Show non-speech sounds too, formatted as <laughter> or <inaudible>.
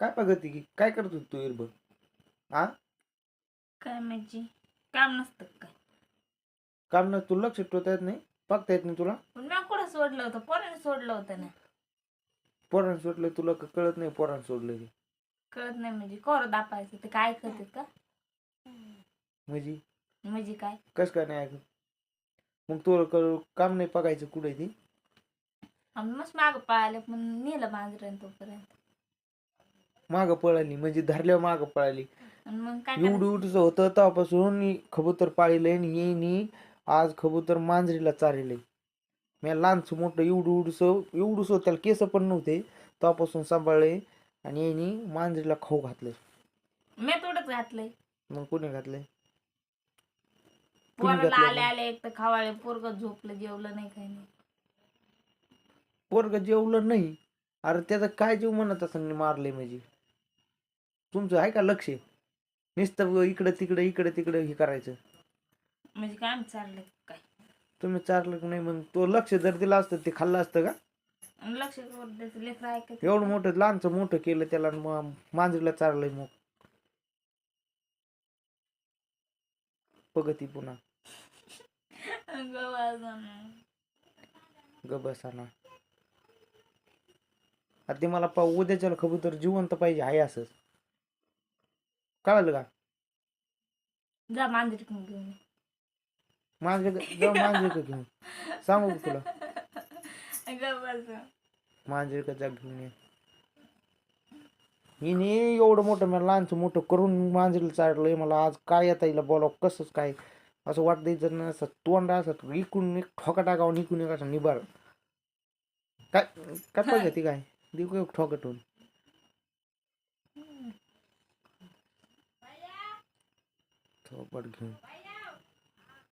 काय प्रगती की काय करत होती तू इरबग हा काय म्हणजे काम नसतं काय? काम ना तुला लक्ष ठेवता येत नाही? बघता येत नाही तुला? पण मी कुठं सोडलं होतं? पोराने सोडलं होतं ना. पोरांना सोडलं तुला क- कळत नाही पोरांना सोडलं ते कळत नाही म्हणजे कोर दापायचं ते काय करते का म्हणजे? म्हणजे काय? कस काय नाही ऐकत? मग तुला कळ काम नाही बघायचं कुठे ती? आम्ही मस्त माग पळाले पण नेलं मांजरण तोपर्यंत. मागं पळाली म्हणजे धरल्यावर मागं पळाली. आणि मग काय एवढं? एवढंच होतं तेव्हापासून कबूतर पाळीलंय आणि येईनी आज कबूतर मांजरीला चारिलंय. मी लहानसं मोठं एवढं एवढंस एवढंच त्याला केस पण नव्हते तेव्हापासून सांभाळले आणि येईनी मांजरीला खाऊ घातलंय. मी थोडंच घातलंय. मग कोणी घातलंय? पोराला घातलंय आले आले एक तर खावाळे पोरग झोपलं जेवलं नाही काही नाही. पोरग जेवलं नाही? अरे त्याचं काय जीव म्हणत असं मारले म्हणजे? तुमचं आहे का लक्ष नुसतं इकडं तिकडं इकडं तिकडं हे करायचं. म्हणजे काय आम्ही चाललंय काय? तुम्ही चारलं की नाही मग तो लक्ष जर दिलं असतं ते खाल्लं असतं का? आणि लक्ष द्यायचं लेकर एवढं मोठं लहानचं मोठं केलं त्याला आणि मग मांजरीला चारलंय मग. प्रगती पुन्हा. गबसाना. आता ते मला पा उद्याच्या कबूतर जिवंत पाहिजे आहे असंच. कळालं का? जा मांजरी घेऊन ये. मांजरे जाऊ मांजरे का घेऊन सांगू का तुला? गवाजन. मांजरे का जा घेऊन ये. हिने एवढं मोठं मला लहानचं मोठं करून मांजरीला चाललंय मला. आज काय येता येईल बोलाव? कसंच काय? असं वाटतं जर ना असं तोंड असं इकून एक ठोका टाकावं इकून एक असं निबार. काय काय <laughs> पाहिजे ती काय? देऊ का एक ठोका ठेवून थोपट घेऊन